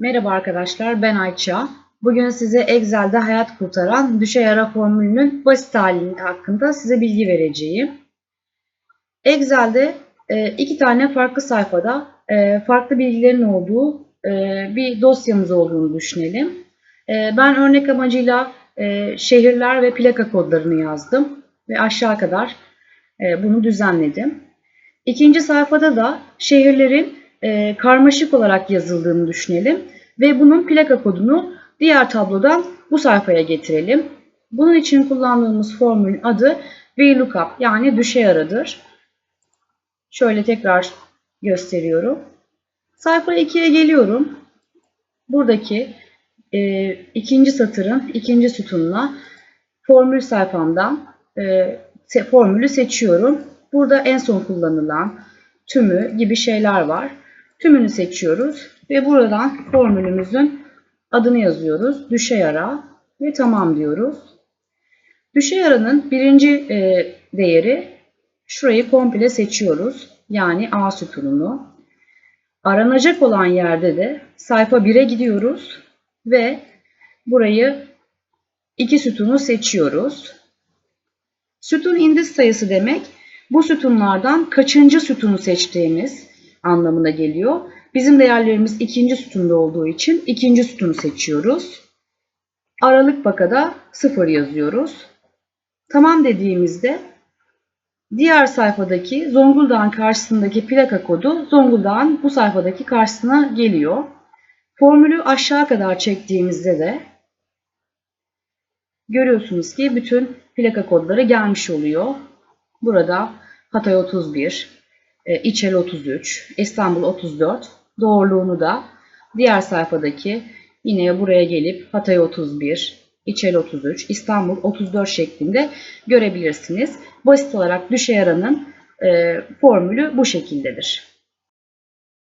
Merhaba arkadaşlar, ben Ayça. Bugün size Excel'de hayat kurtaran düşey ara formülünün basit hali hakkında size bilgi vereceğim. Excel'de e, iki tane farklı sayfada e, farklı bilgilerin olduğu e, bir dosyamız olduğunu düşünelim. Ben örnek amacıyla şehirler ve plaka kodlarını yazdım ve aşağı kadar bunu düzenledim. İkinci sayfada da şehirlerin e, karmaşık olarak yazıldığını düşünelim ve bunun plaka kodunu diğer tablodan bu sayfaya getirelim. Bunun için kullandığımız formülün adı VLOOKUP yani düşey aradır. Şöyle tekrar gösteriyorum. Sayfa 2'ye geliyorum. Buradaki e, ikinci satırın ikinci sütununa formül sayfamdan e, se- formülü seçiyorum. Burada en son kullanılan tümü gibi şeyler var. Tümünü seçiyoruz ve buradan formülümüzün adını yazıyoruz. Düşey ara ve tamam diyoruz. Düşey aranın birinci e, değeri şurayı komple seçiyoruz. Yani A sütununu. Aranacak olan yerde de sayfa 1'e gidiyoruz ve burayı iki sütunu seçiyoruz. Sütun indiz sayısı demek bu sütunlardan kaçıncı sütunu seçtiğimiz anlamına geliyor. Bizim değerlerimiz ikinci sütunda olduğu için ikinci sütunu seçiyoruz. Aralık bakada 0 yazıyoruz. Tamam dediğimizde diğer sayfadaki Zonguldak'ın karşısındaki plaka kodu Zonguldak'ın bu sayfadaki karşısına geliyor. Formülü aşağı kadar çektiğimizde de görüyorsunuz ki bütün plaka kodları gelmiş oluyor. Burada Hatay 31, e, İçel 33, İstanbul 34. Doğruluğunu da diğer sayfadaki yine buraya gelip Hatay 31, İçel 33, İstanbul 34 şeklinde görebilirsiniz. Basit olarak düşey aranın e, formülü bu şekildedir.